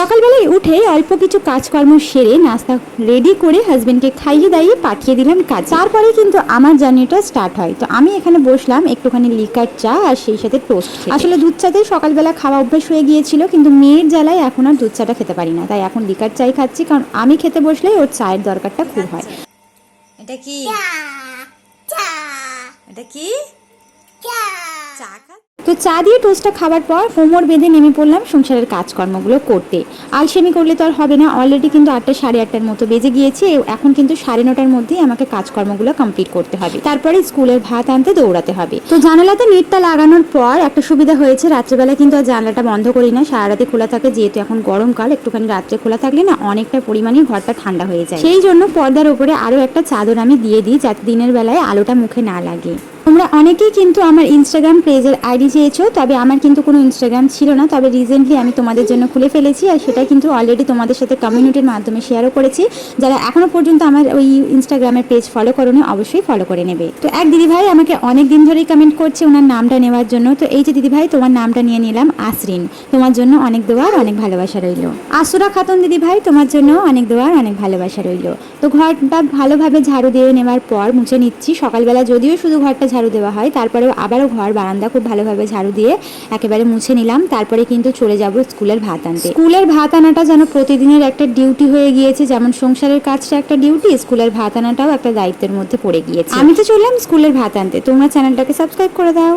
সকালবেলায় উঠে অল্প কিছু কাজকর্ম সেরে নাস্তা রেডি করে হাজব্যান্ডকে খাইয়ে দাইয়ে পাঠিয়ে দিলাম কাজ। তারপরে কিন্তু আমার জার্নিটা স্টার্ট হয়। তো আমি এখানে বসলাম একটুখানি লিকার চা আর সেই সাথে টোস্ট আসলে দুধ চাতেই সকালবেলা খাওয়া অভ্যেস হয়ে গিয়েছিল কিন্তু মেয়ের জ্বালায় এখন আর দুধ চাটা খেতে পারি না। তাই এখন লিকার চাই খাচ্ছি কারণ আমি খেতে বসলেই ওর চায়ের দরকারটা খুব হয়। এটা কি? এটা কি? চা। তো চা দিয়ে টোস্টটা খাবার পর কোমর বেঁধে নেমে পড়লাম সংসারের কাজকর্মগুলো করতে। আলসেমি করলে তো আর হবে না অলরেডি কিন্তু আটটা সাড়ে আটটার মতো বেজে গিয়েছে এখন কিন্তু সাড়ে নটার মধ্যেই আমাকে কাজকর্মগুলো কমপ্লিট করতে হবে। তারপরে স্কুলের ভাত আনতে দৌড়াতে হবে। তো জানালাতে নেটটা লাগানোর পর একটা সুবিধা হয়েছে রাত্রেবেলা কিন্তু আর জানালাটা বন্ধ করি না, সারা রাতে খোলা থাকে, যেহেতু এখন গরমকাল, একটুখানি রাত্রে খোলা থাকলে না অনেকটা পরিমাণে ঘরটা ঠান্ডা হয়ে যায়। সেই জন্য পর্দার উপরে আরও একটা চাদর আমি দিয়ে দিই, যাতে দিনের বেলায় আলোটা মুখে না লাগে। তোমরা অনেকেই কিন্তু আমার ইনস্টাগ্রাম পেজের আইডি চেয়েছো, তবে আমার কিন্তু কোনো ইনস্টাগ্রাম ছিল না। তবে রিসেন্টলি আমি তোমাদের জন্য খুলে ফেলেছি আর সেটা কিন্তু অলরেডি তোমাদের সাথে কমিউনিটির মাধ্যমে শেয়ারও করেছি। যারা এখনও পর্যন্ত আমার ওই ইনস্টাগ্রামের পেজ ফলো করোনি, অবশ্যই ফলো করে নেবে। তো এক দিদিভাই আমাকে অনেক দিন ধরেই কমেন্ট করছে ওনার নামটা নেওয়ার জন্য। তো এই যে দিদিভাই, তোমার নামটা নিয়ে নিলাম আসরিন তোমার জন্য অনেক দোয়ার অনেক ভালোবাসা রইল। আসুরা খাতুন দিদিভাই, তোমার জন্য অনেক দোয়ার অনেক ভালোবাসা রইল। তো ঘরটা ভালোভাবে ঝাড়ু দিয়ে নেওয়ার পর মুছে নিচ্ছি। সকালবেলা যদিও শুধু ঘরটা ঝাড়ু দেওয়া হয়। তারপরেও আবারও ঘর বারান্দা খুব ভালোভাবে ঝাড়ু দিয়ে একেবারে মুছে নিলাম। তারপরে কিন্তু চলে যাব স্কুলের ভাত আনতে। স্কুলের ভাত আনাটা যেন প্রতিদিনের একটা ডিউটি হয়ে গিয়েছে যেমন সংসারের কাজটা একটা ডিউটি স্কুলের ভাত আনাটাও একটা দায়িত্বের মধ্যে পড়ে গিয়েছে। আমি তো চললাম স্কুলের ভাত আনতে। তোমরা চ্যানেলটাকে সাবস্ক্রাইব করে দাও।